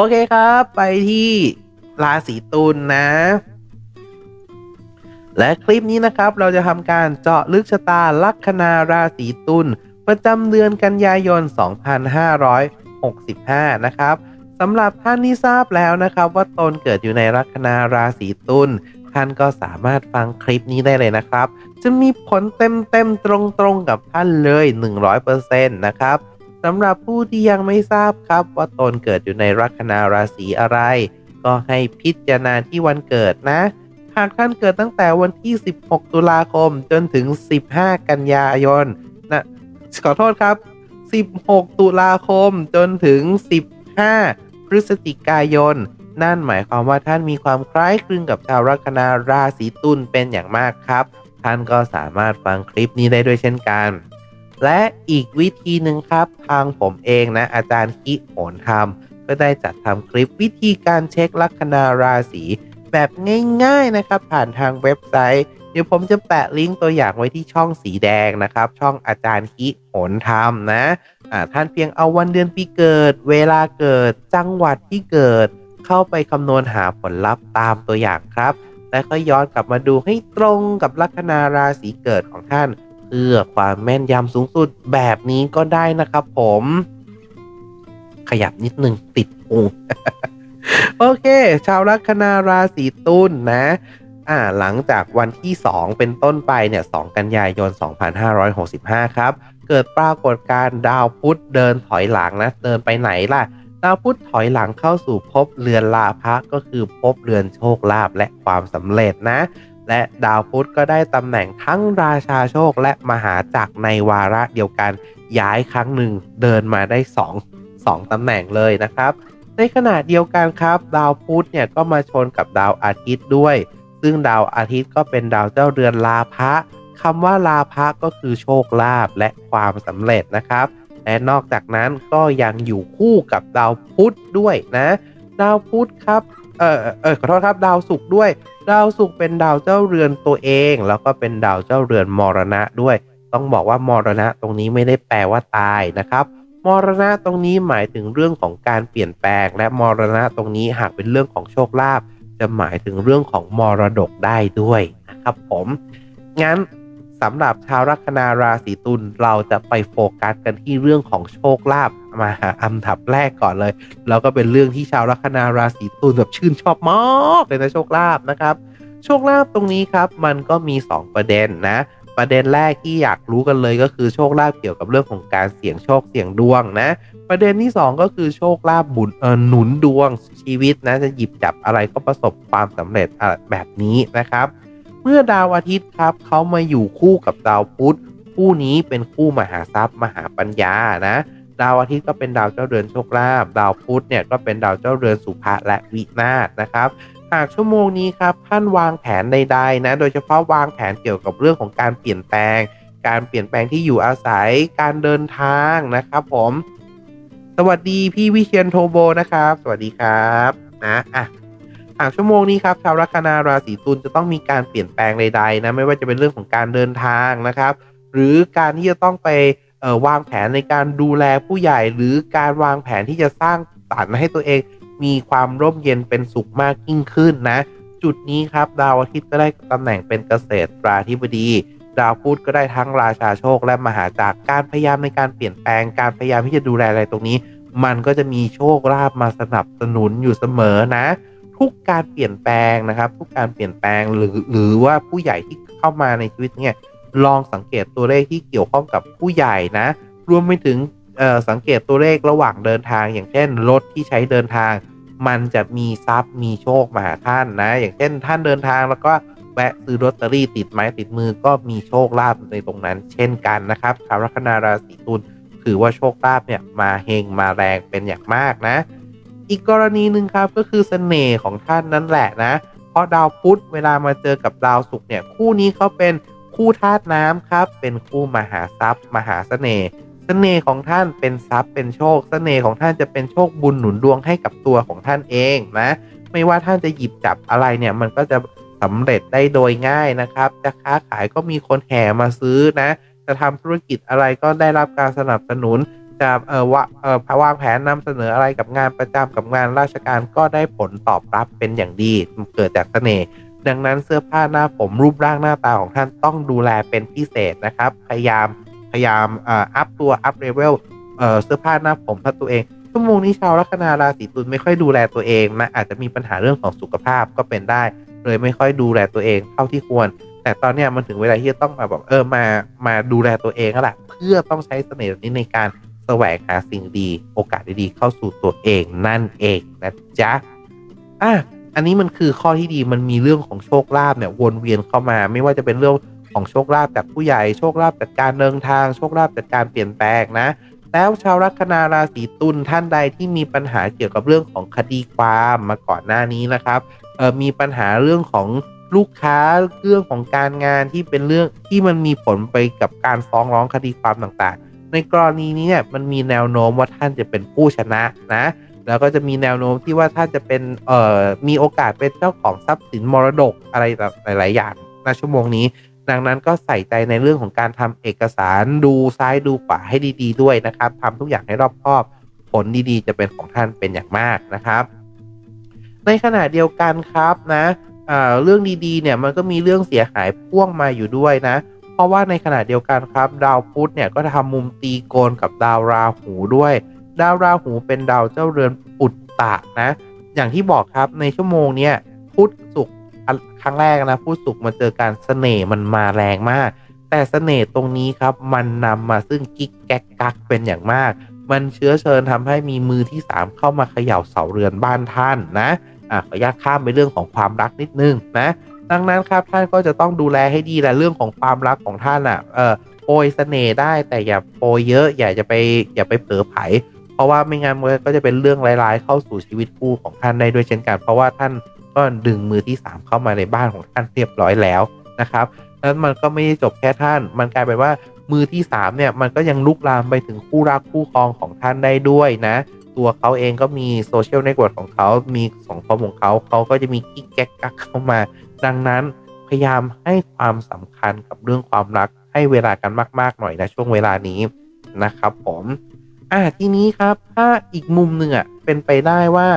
โอเคครับ ไปที่ราศีตุลนะ และคลิปนี้นะครับเราจะทำการเจาะลึกชะตาลัคนาราศีตุลประจำเดือนกันยายน 2565 นะครับสำหรับท่านที่ทราบแล้วนะครับว่าตนเกิดอยู่ในลัคนาราศีตุลท่านก็สามารถฟังคลิปนี้ได้เลยนะครับ จะมีผลเต็มๆตรงๆกับท่านเลย 100%นะครับ สำหรับผู้ที่ยังไม่ทราบครับ ว่าตนเกิดอยู่ในลัคนาราศีอะไร ก็ให้พิจารณาที่วันเกิดนะ หากท่านเกิดตั้งแต่วันที่ 16 ตุลาคมจนถึง 15 กันยายนนะขอโทษครับ 16 ตุลาคมจนถึง 15 พฤศจิกายน นั่นหมายความว่าท่านมีความคล้ายคลึงกับชาวลัคนาราศีตุลเป็นอย่างมากครับ ท่านก็สามารถฟังคลิปนี้ได้ด้วยเช่นกัน และอีกวิธีหนึ่งครับ ทางผมเองนะ อาจารย์คิโหนธรรมก็ได้จัดทำคลิปวิธีการเช็คลัคนาราศีแบบง่ายๆนะครับ ผ่านทางเว็บไซต์ เดี๋ยวผมจะแปะลิงก์ตัวอย่างไว้ที่ช่องสีแดงนะครับ ช่องอาจารย์คิโหนธรรมนะอ่าท่านเพียงเอาวันเดือนปีเกิด เวลาเกิดจังหวัดที่เกิด เข้าไปคำนวณหาผลลัพธ์ตามตัวอย่างครับ และก็ย้อนกลับมาดูให้ตรงกับลัคนาราศีเกิดของท่าน เพื่อความแม่นยำสูงสุดแบบนี้ก็ได้นะครับผม ขยับนิดนึงติดหูโอเค ชาวลัคนาราศีตุลนนะอ่าหลังจากวันที่ 2 เป็นต้นไปเนี่ย2กันยายน 2565 ครับ เกิดปรากฏการณ์ดาวพุธเดินถอยหลังนะ เดินไปไหนล่ะ ดาวพุธถอยหลังเข้าสู่ภพเรือนลาภะก็คือภพเรือนโชคลาภและความสำเร็จนะ และดาวพุธก็ได้ตำแหน่งทั้งราชาโชคและมหาจักรในวาระเดียวกันย้ายครั้งหนึ่งเดินมาได้2 2ตำแหน่งเลยนะครับ ในขณะเดียวกันครับ ดาวพุธเนี่ยก็มาชนกับดาวอาทิตย์ด้วย ซึ่งดาวอาทิตย์ก็เป็นดาวเจ้าเรือนลาภะคำว่าลาภะก็คือโชคลาภและความสำเร็จนะครับ และนอกจากนั้นก็ยังอยู่คู่กับดาวพุธด้วยนะ ดาวพุธครับ เออเออขอโทษครับดาวศุกร์ด้วย ดาวศุกร์เป็นดาวเจ้าเรือนตัวเอง แล้วก็เป็นดาวเจ้าเรือนมรณะด้วย ต้องบอกว่ามรณะตรงนี้ไม่ได้แปลว่าตายนะครับ มรณะตรงนี้หมายถึงเรื่องของการเปลี่ยนแปลง และมรณะตรงนี้หากเป็นเรื่องของโชคลาภจะหมายถึงเรื่องของมรดกได้ด้วยนะครับผมงั้น สำหรับชาวลัคนาราศีตุลเราจะไปโฟกัสกันที่เรื่องของโชคลาภมาหาอันดับแรกก่อนเลย แล้วก็เป็นเรื่องที่ชาวลัคนาราศีตุลแบบชื่นชอบมากเลยนะโชคลาภนะครับ โชคลาภตรงนี้ครับมันก็มี 2 ประเด็นนะ ประเด็นแรกที่อยากรู้กันเลยก็คือโชคลาภเกี่ยวกับเรื่องของการเสี่ยงโชคเสี่ยงดวงนะ ประเด็นที่ 2 ก็คือโชคลาภบุญเออหนุนดวงชีวิตนะจะหยิบจับอะไรก็ประสบความสำเร็จแบบนี้นะครับ เมื่อดาวอาทิตย์ครับเขามาอยู่คู่กับดาวพุธคู่นี้เป็นคู่มหาทรัพย์ มหาปัญญานะดาวอาทิตย์ก็เป็นดาวเจ้าเรือนโชคลาภดาวพุธเนี่ยก็เป็นดาวเจ้าเรือนสุภะและวินาศนะครับหากชั่วโมงนี้ครับท่านวางแผนใดๆนะโดยเฉพาะวางแผนเกี่ยวกับเรื่องของการเปลี่ยนแปลง การเปลี่ยนแปลงที่อยู่อาศัยการเดินทางนะครับผม สวัสดีพี่วิเชียนโทโบนะครับ สวัสดีครับนะอะ หากชั่วโมงนี้ครับชาวลัคนาราศีตุลจะต้องมีการเปลี่ยนแปลงใดๆนะไม่ว่าจะเป็นเรื่องของการเดินทางนะครับ หรือการที่จะต้องไปวางแผนในการดูแลผู้ใหญ่ หรือการวางแผนที่จะสร้างสรรค์ให้ตัวเองมีความร่มเย็นเป็นสุขมากยิ่งขึ้นนะ จุดนี้ครับดาวอาทิตย์ก็ได้ตำแหน่งเป็นเกษตรราธิบดีดาวพุธก็ได้ทั้งราชาโชคและมหาจักรการพยายามในการเปลี่ยนแปลงการพยายามที่จะดูแลอะไรตรงนี้ มันก็จะมีโชคลาภมาสนับสนุนอยู่เสมอนะ ทุกการเปลี่ยนแปลงนะครับ ทุกการเปลี่ยนแปลงหรือหรือว่าผู้ใหญ่ที่เข้ามาในชีวิตเนี่ยลองสังเกตตัวเลขที่เกี่ยวข้องกับผู้ใหญ่นะ รวมไปถึงเออสังเกตตัวเลขระหว่างเดินทาง อย่างเช่นรถที่ใช้เดินทาง มันจะมีทรัพย์มีโชคมาหาท่านนะ อย่างเช่นท่านเดินทางแล้วก็แวะซื้อลอตเตอรี่ติดไม้ติดมือก็มีโชคลาภในตรงนั้น เช่นกันนะครับชาวลัคนาราศีตุลถือว่าโชคลาภเนี่ยมาเฮงมาแรงเป็นอย่างมากนะ อีกกรณีหนึ่งครับก็คือเสน่ห์ของท่านนั่นแหละนะ เพราะดาวพุธเวลามาเจอกับดาวศุกร์เนี่ยคู่นี้เขาเป็นคู่ธาตุน้ำครับ เป็นคู่มหาทรัพย์ มหาเสน่ห์เสน่ห์ของท่านเป็นทรัพย์เป็นโชคเสน่ห์ของท่านจะเป็นโชคบุญหนุนดวงให้กับตัวของท่านเองนะไม่ว่าท่านจะหยิบจับอะไรเนี่ยมันก็จะสำเร็จได้โดยง่ายนะครับ จะค้าขายก็มีคนแห่มาซื้อนะ จะทำธุรกิจอะไรก็ได้รับการสนับสนุน จะเออว่าเออวางแผนนำเสนออะไรกับงานประจำกับงานราชการก็ได้ผลตอบรับเป็นอย่างดีเกิดจากเสน่ห์ดังนั้นเสื้อผ้าหน้าผมรูปร่างหน้าตาของท่านต้องดูแลเป็นพิเศษนะครับ พยายามพยายามอัพตัวอัพเลเวลเสื้อผ้าหน้าผมถ้าตัวเองชั่วโมงนี้ชาวลัคนาราศีตุลไม่ค่อยดูแลตัวเองนะอาจจะมีปัญหาเรื่องของสุขภาพก็เป็นได้ เลยไม่ค่อยดูแลตัวเองเท่าที่ควร แต่ตอนนี้มันถึงเวลาที่จะต้องมาแบบเออมามาดูแลตัวเองแล้วแหละเพื่อต้องใช้เสน่ห์นี้ในการ แสวงหาสิ่งดีโอกาสดีๆเข้าสู่ตัวเองนั่นเองนะจ๊ะอะอันนี้มันคือข้อที่ดีมันมีเรื่องของโชคลาภเนี่ยวนเวียนเข้ามา ไม่ว่าจะเป็นเรื่องของโชคลาภจากผู้ใหญ่โชคลาภจากการเดินทางโชคลาภจากการเปลี่ยนแปลงนะ แล้วชาวลัคนาราศีตุลท่านใดที่มีปัญหาเกี่ยวกับเรื่องของคดีความมาก่อนหน้านี้นะครับเออมีปัญหาเรื่องของลูกค้าเรื่องของการงานที่เป็นเรื่องที่มันมีผลไปกับการฟ้องร้องคดีความต่างๆ ในกรณีนี้เนี่ยมันมีแนวโน้มว่าท่านจะเป็นผู้ชนะนะแล้วก็จะมีแนวโน้มที่ว่าท่านจะเป็นเอ่อมีโอกาสเป็นเจ้าของทรัพย์สินมรดกอะไรหลาย ๆ อย่างในชั่วโมงนี้ ดังนั้นก็ใส่ใจในเรื่องของการทำเอกสารดูซ้ายดูขวาให้ดี ๆ ด้วยนะครับทำทุกอย่างให้รอบคอบผลดีๆ จะเป็นของท่านเป็นอย่างมากนะครับ ในขณะเดียวกันครับนะเรื่องดีๆเนี่ยมันก็มีเรื่องเสียหายพ่วงมาอยู่ด้วยนะ ราะว่าในขณะเดียวกันครับ ดาวพุธเนี่ยก็ทำมุมตีโกนกับดาวราหูด้วย ดาวราหูเป็นดาวเจ้าเรือนปุตตะนะ อย่างที่บอกครับในชั่วโมงเนี้ยพุธสุกครั้งแรกนะพูดสุกมาเจอการเสน่ห์มันมาแรงมาก แต่เสน่ห์ตรงนี้ครับมันนำมาซึ่งกิ๊กแก๊กกักเป็นอย่างมาก มันเชื้อเชิญทำให้มีมือที่ 3 เข้ามาเขย่าเสาเรือนบ้านท่านนะอะขออนุญาตข้ามไปเรื่องของความรักนิดนึงนะ ดังนั้นครับท่านก็จะต้องดูแลให้ดีแหละเรื่องของความรักของท่านอะเออโปรยเสน่ห์ได้แต่อย่าโปรยเยอะ อย่าจะไปอย่าไปเผลอไผเพราะว่าไม่งั้นมันก็จะเป็นเรื่องร้ายๆ เข้าสู่ชีวิตคู่ของท่านได้ด้วยเช่นกัน เพราะว่าท่านก็ดึงมือที่ 3 เข้ามาในบ้านของท่านเรียบร้อยแล้วนะครับแล้วมันก็ไม่ได้จบแค่ท่าน มันกลายเป็นว่ามือที่ 3 เนี่ยมันก็ยังลุกลามไปถึงคู่รักคู่ครองของท่านได้ด้วยนะ ตัวเขาเองก็มีโซเชียลเน็ตเวิร์กของเขา มีสองคมของเขาเขาก็จะมีกิ๊กแก๊กกักเข้ามา ดังนั้นพยายามให้ความสำคัญกับเรื่องความรักให้เวลากันมาก ๆ หน่อยนะช่วงเวลานี้นะครับผมอ่าทีนี้ครับถ้าอีกมุมหนึ่งอะเป็นไปได้ว่า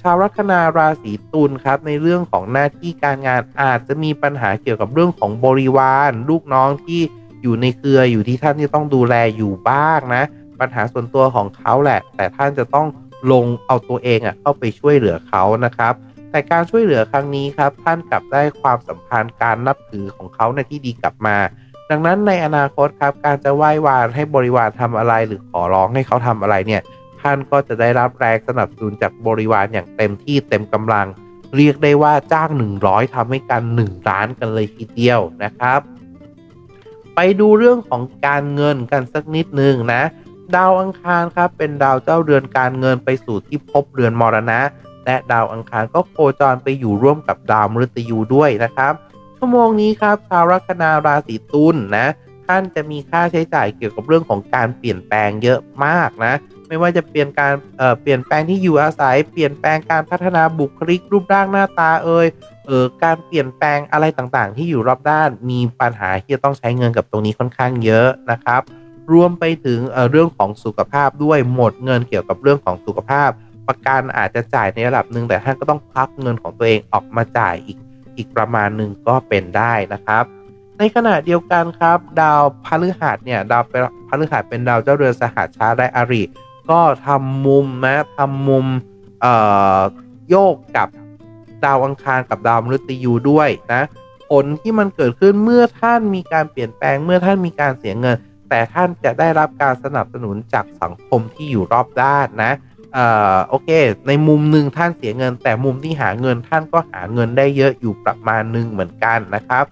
ชาวลัคนาราศีตุลครับ ในเรื่องของหน้าที่การงานอาจจะมีปัญหาเกี่ยวกับเรื่องของบริวารลูกน้องที่อยู่ในเครืออยู่ที่ท่านที่ต้องดูแลอยู่บ้างนะ ปัญหาส่วนตัวของเขาแหละ แต่ท่านจะต้องลงเอาตัวเองอะเข้าไปช่วยเหลือเขานะครับ แต่การช่วยเหลือครั้งนี้ครับท่านกลับได้ความสัมพันธ์การนับถือของเขาในที่ดีกลับมา ดังนั้นในอนาคตครับ การจะไหว้วานให้บริวารทำอะไรหรือขอร้องให้เขาทำอะไรเนี่ยท่านก็จะได้รับแรงสนับสนุนจากบริวารอย่างเต็มที่เต็มกำลัง เรียกได้ว่าจ้าง 100ทำให้กัน1ล้านกันเลยทีเดียวนะครับ ไปดูเรื่องของการเงินกันสักนิดนึงนะ ดาวอังคารครับเป็นดาวเจ้าเรือนการเงินไปสู่ที่พบเรือนมรณะ และดาวอังคารก็โคจรไปอยู่ร่วมกับดาวมฤตยูด้วยนะครับ ชั่วโมงนี้ครับชาวลัคนาราศีตุลนนะท่านจะมีค่าใช้จ่ายเกี่ยวกับเรื่องของการเปลี่ยนแปลงเยอะมากนะ ไม่ว่าจะเปลี่ยนการเอ่อเปลี่ยนแปลงที่อยู่อาศัย เปลี่ยนแปลงการพัฒนาบุคลิกรูปร่างหน้าตาเอ่ยเออการเปลี่ยนแปลงอะไรต่างๆ ที่อยู่รอบด้านมีปัญหาที่จะต้องใช้เงินกับตรงนี้ค่อนข้างเยอะนะครับ รวมไปถึงเเรื่องของสุขภาพด้วยหมดเงินเกี่ยวกับเรื่องของสุขภาพ ประกันอาจจะจ่ายในระดับหนึ่งแต่ท่านก็ต้องพักเงินของตัวเองออกมาจ่ายอีกอีกประมาณหนึ่งก็เป็นได้นะครับ ในขณะเดียวกันครับ ดาวพฤหัสเนี่ยดาวพฤหัสเป็นดาวเจ้าเรือนสหัสชาและอริก็ทำมุมนะทำมุมโยกกับดาวอังคารกับดาวมฤตยูด้วยนะผลที่มันเกิดขึ้นเมื่อท่านมีการเปลี่ยนแปลงเมื่อท่านมีการเสียเงิน แต่ท่านจะได้รับการสนับสนุนจากสังคมที่อยู่รอบด้านนะ อ่อโอเค ในมุมหนึ่งท่านเสียเงิน แต่มุมที่หาเงินท่านก็หาเงินได้เยอะอยู่ประมาณหนึ่งเหมือนกันนะครับ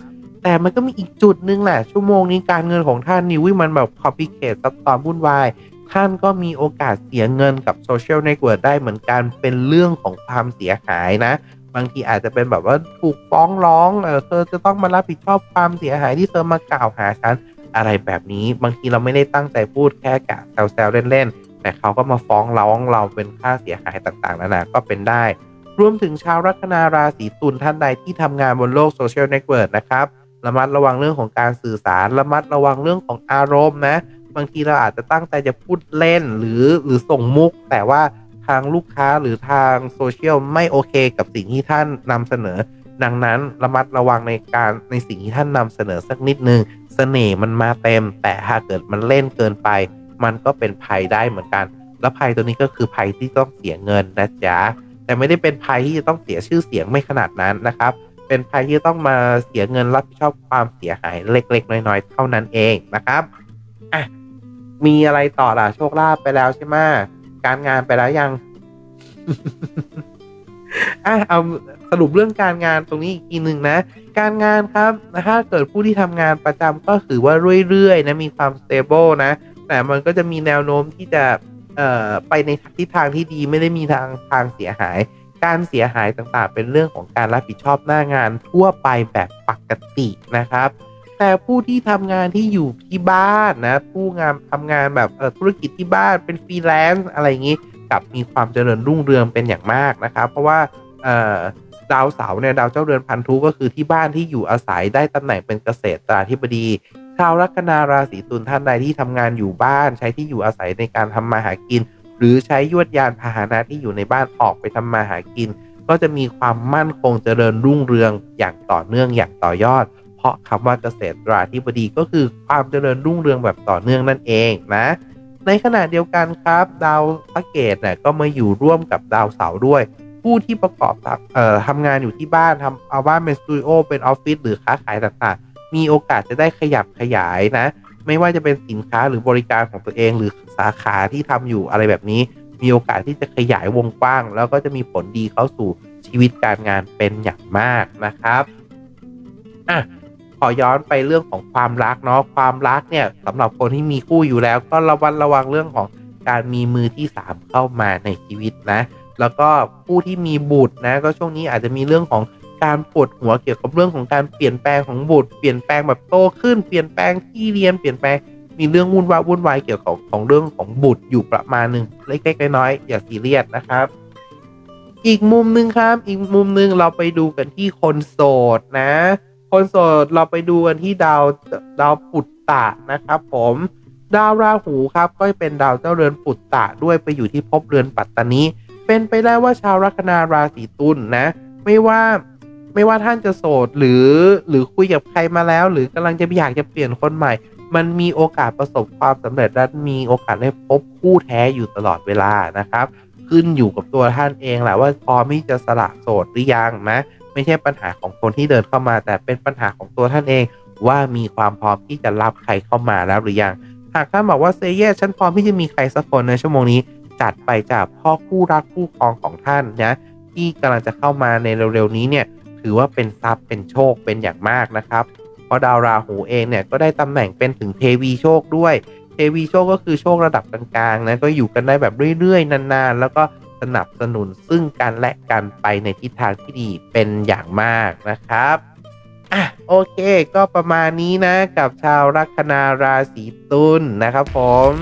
แต่มันก็มีอีกจุดหนึ่งแหละชั่วโมงนี้การเงินของท่านนี่วิมันแบบคอมพิเคทซับซ้อนวุ่นวายท่านก็มีโอกาสเสียเงินกับโซเชียลเน็ตเวิร์กได้เหมือนกันเป็นเรื่องของความเสียหายนะ บางทีอาจจะเป็นแบบว่าถูกฟ้องร้องเออเธอจะต้องมารับผิดชอบความเสียหายที่เธอมากล่าวหาฉันอะไรแบบนี้ บางทีเราไม่ได้ตั้งใจพูดแค่กะแซวๆเล่นๆ แต่เขาก็มาฟ้องร้องเราเป็นค่าเสียหายต่างๆนานาก็เป็นได้ รวมถึงชาวลัคนาราศีตุลท่านใดที่ทำงานบนโลกโซเชียลเน็ตเวิร์กนะครับระมัดระวังเรื่องของการสื่อสาร ระมัดระวังเรื่องของอารมณ์นะ บางทีเราอาจจะตั้งใจจะพูดเล่นหรือหรือส่งมุก แต่ว่าทางลูกค้าหรือทางโซเชียลไม่โอเคกับสิ่งที่ท่านนำเสนอ ดังนั้นระมัดระวังในการในสิ่งที่ท่านนำเสนอสักนิดนึงเสน่ห์มันมาเต็ม แต่ถ้าเกิดมันเล่นเกินไป มันก็เป็นภัยได้เหมือนกัน แล้วภัยตัวนี้ก็คือภัยที่ต้องเสียเงินนะจ๊ะแต่ไม่ได้เป็นภัยที่จะต้องเสียชื่อเสียงไม่ขนาดนั้นนะครับ เป็นภัยที่ต้องมาเสียเงินรับผิดชอบความเสียหายเล็ก ๆ น้อยๆ เท่านั้นเองนะครับอะมีอะไรต่อล่ะโชคลาภไปแล้วใช่ไหมการงานไปแล้วยังอะเอาสรุปเรื่องการงานตรงนี้อีกทีหนึ่งนะ การงานครับถ้าเกิดผู้ที่ทำงานประจำก็ถือว่าเรื่อยๆนะมีความ stable นะ แต่มันก็จะมีแนวโน้มที่จะเอ่อไปในทิศทางที่ดีไม่ได้มีทางทางเสียหาย การเสียหายต่างๆ เป็นเรื่องของการรับผิดชอบหน้างานทั่วไปแบบปกตินะครับ แต่ผู้ที่ทำงานที่อยู่ที่บ้านนะผู้งานทำงานแบบธุรกิจที่บ้านเป็นฟรีแลนซ์อะไรอย่างนี้กับมีความเจริญรุ่งเรืองเป็นอย่างมากนะครับ เพราะว่าดาวเสาร์เนี่ยดาวเจ้าเรือนพันธุก็คือที่บ้านที่อยู่อาศัยได้ตำแหน่งเป็นเกษตราธิบดี ชาวลัคนาราศีตุลท่านใดที่ทำงานอยู่บ้านใช้ที่อยู่อาศัยในการทำมาหากิน หรือใช้ยวดยานพาหนะที่อยู่ในบ้านออกไปทำมาหากิน ก็จะมีความมั่นคงเจริญรุ่งเรืองอย่างต่อเนื่องอย่างต่อยอด เพราะคำว่าเกษตราธิบดีก็คือความเจริญรุ่งเรืองแบบต่อเนื่องนั่นเองนะ ในขณะเดียวกันครับ ดาวพระเกตเนี่ยก็มาอยู่ร่วมกับดาวเสาร์ด้วยผู้ที่ประกอบทำงานอยู่ที่บ้านทำเอาบ้านเป็นสตูดิโอเป็นออฟฟิศหรือค้าขายต่างๆ มีโอกาสจะได้ขยับขยายนะ ไม่ว่าจะเป็นสินค้าหรือบริการของตัวเอง หรือสาขาที่ทำอยู่อะไรแบบนี้ มีโอกาสที่จะขยายวงกว้าง แล้วก็จะมีผลดีเข้าสู่ชีวิตการงานเป็นอย่างมากนะครับอะขอย้อนไปเรื่องของความรักเนาะความรักเนี่ยสำหรับคนที่มีคู่อยู่แล้ว ก็ระวัดระวังเรื่องของการมีมือที่สามเข้ามาในชีวิตนะ แล้วก็ผู้ที่มีบุตรนะ ก็ช่วงนี้อาจจะมีเรื่องของ การปวดหัวเกี่ยวกับเรื่องของการเปลี่ยนแปลงของบุตร เปลี่ยนแปลงแบบโตขึ้น เปลี่ยนแปลงที่เรียน เปลี่ยนแปลง มีเรื่องวุ่นวายวุ่นวายเกี่ยวกับของเรื่องของบุตรอยู่ประมาณหนึ่งเล็กๆน้อยๆอย่าซีเรียสนะครับ อีกมุมหนึ่งครับ อีกมุมหนึ่งเราไปดูกันที่คนโสดนะ คนโสดเราไปดูกันที่ดาวดาวปุตตะนะครับผมดาวราหูครับก็เป็นดาวเจ้าเรือนปุตตะด้วยไปอยู่ที่ภพเรือนปัตตานีเป็นไปได้ว่าชาวลัคนาราศีตุลนะไม่ว่า ไม่ว่าท่านจะโสดหรือหรือคุยกับใครมาแล้ว หรือกำลังจะอยากจะเปลี่ยนคนใหม่ มันมีโอกาสประสบความสำเร็จและมีโอกาสได้พบคู่แท้อยู่ตลอดเวลานะครับ ขึ้นอยู่กับตัวท่านเองแหละว่าพร้อมที่จะสละโสดหรือยังนะไม่ใช่ปัญหาของคนที่เดินเข้ามา แต่เป็นปัญหาของตัวท่านเอง ว่ามีความพร้อมที่จะรับใครเข้ามาแล้วหรือยังหากท่านบอกว่าเซเยสฉันพร้อมที่จะมีใครสักคนในชั่วโมงนี้จัดไปจากพ่อคู่รักคู่ครองของท่านนะที่กำลังจะเข้ามาในเร็วๆนี้เนี่ย ถือว่าเป็นทรัพย์เป็นโชคเป็นอย่างมากนะครับ เพราะดาวราหูเองเนี่ยก็ได้ตำแหน่งเป็นถึงเทวีโชคด้วย เทวีโชคก็คือโชคระดับกลางๆนะก็อยู่กันได้แบบเรื่อยๆ นานๆ แล้วก็สนับสนุนซึ่งกันและกันไปในทิศทางที่ดีเป็นอย่างมากนะครับอะโอเคก็ประมาณนี้นะกับชาวลัคนาราศีตุลนะครับผม